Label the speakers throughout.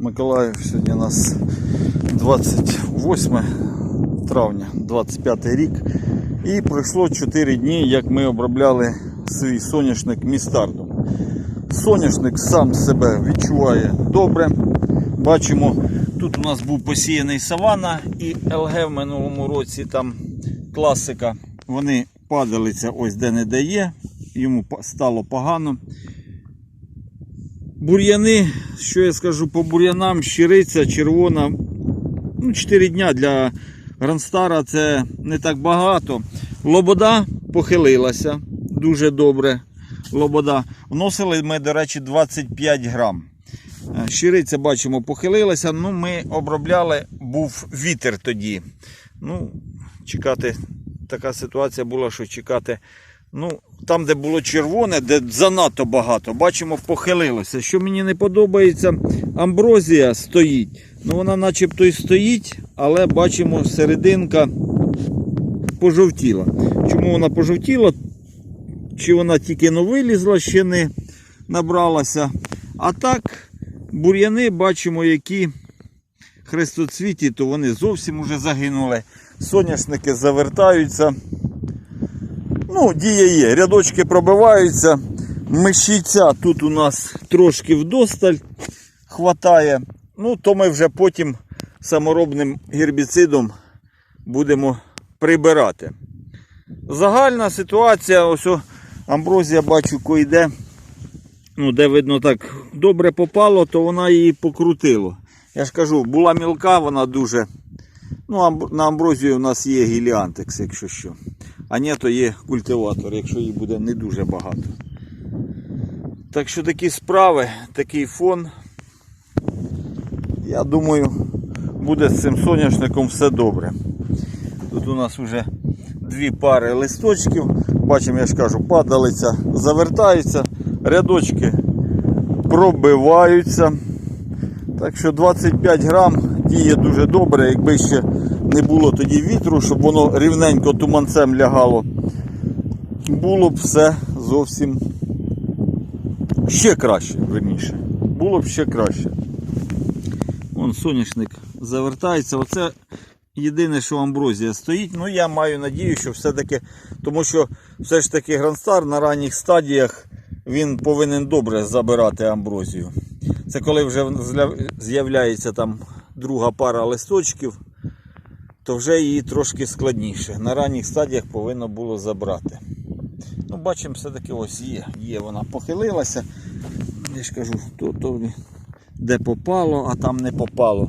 Speaker 1: Миколаїв. Сьогодні у нас 28 травня, 25 рік. І пройшло 4 дні, як ми обробляли свій соняшник містардом. Соняшник сам себе відчуває добре. Бачимо, тут у нас був посіяний савана і ЛГ в минулому році там класика. Вони падалися ось де не де є. Йому стало погано. Бур'яни, що я скажу по бур'янам, щириця, червона. Ну, 4 дня для Гранстара це не так багато. Лобода похилилася дуже добре. Лобода. Вносили ми, до речі, 25 грам. Е, Щириця, бачимо, похилилася. Ну, ми обробляли, був вітер тоді. Ну, чекати, така ситуація була, що чекати. Ну, там, де було червоне, де занадто багато, бачимо, похилилося. Що мені не подобається, амброзія стоїть. Ну, вона начебто і стоїть, але бачимо, серединка пожовтіла. Чому вона пожовтіла? Чи вона тільки но вилізла, ще не набралася. А так, бур'яни бачимо, які хрестоцвіті, то вони зовсім уже загинули. Соняшники завертаються. Ну, дія є. Рядочки пробиваються. Мишіця тут у нас трошки вдосталь хватає. Ну, то ми вже потім саморобним гербіцидом будемо прибирати. Загальна ситуація, ось амброзія бачу, койде. Ну, де видно так добре попало, то вона її покрутило. Я ж кажу, була мілка, вона дуже. Ну, на амброзію у нас є гіліантекс, якщо що. А ні, то є культиватор, якщо її буде не дуже багато. Так що такі справи, такий фон. Я думаю, буде з цим соняшником все добре. Тут у нас вже дві пари листочків. Бачимо, я ж кажу, падалиця завертаються, рядочки пробиваються. Так що 25 грам діє дуже добре, якби ще не було тоді вітру, щоб воно рівненько туманцем лягало. Було б все зовсім ще краще, верніше. Було б ще краще. Вон соняшник завертається. Оце єдине, що амброзія стоїть. Ну я маю надію, що все-таки, тому що все ж таки Грандстар на ранніх стадіях він повинен добре забирати амброзію. Це коли вже з'являється там друга пара листочків, то вже її трошки складніше. На ранніх стадіях повинно було забрати. Ну, бачимо, все-таки ось є. Є, вона похилилася. Я ж кажу, то, то де попало, а там не попало.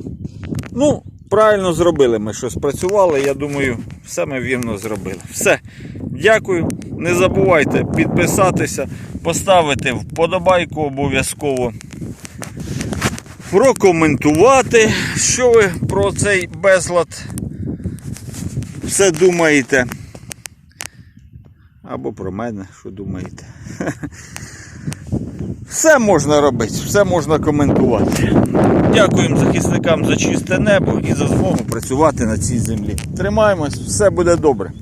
Speaker 1: Ну, правильно зробили ми, що спрацювали. Я думаю, все ми вірно зробили. Все. Дякую. Не забувайте підписатися, поставити вподобайку обов'язково. Прокоментувати, що ви про цей безлад все думаєте. Або про мене, що думаєте. Все можна робити, все можна коментувати. Дякуємо захисникам за чисте небо і за змогу працювати на цій землі. Тримаємось, все буде добре.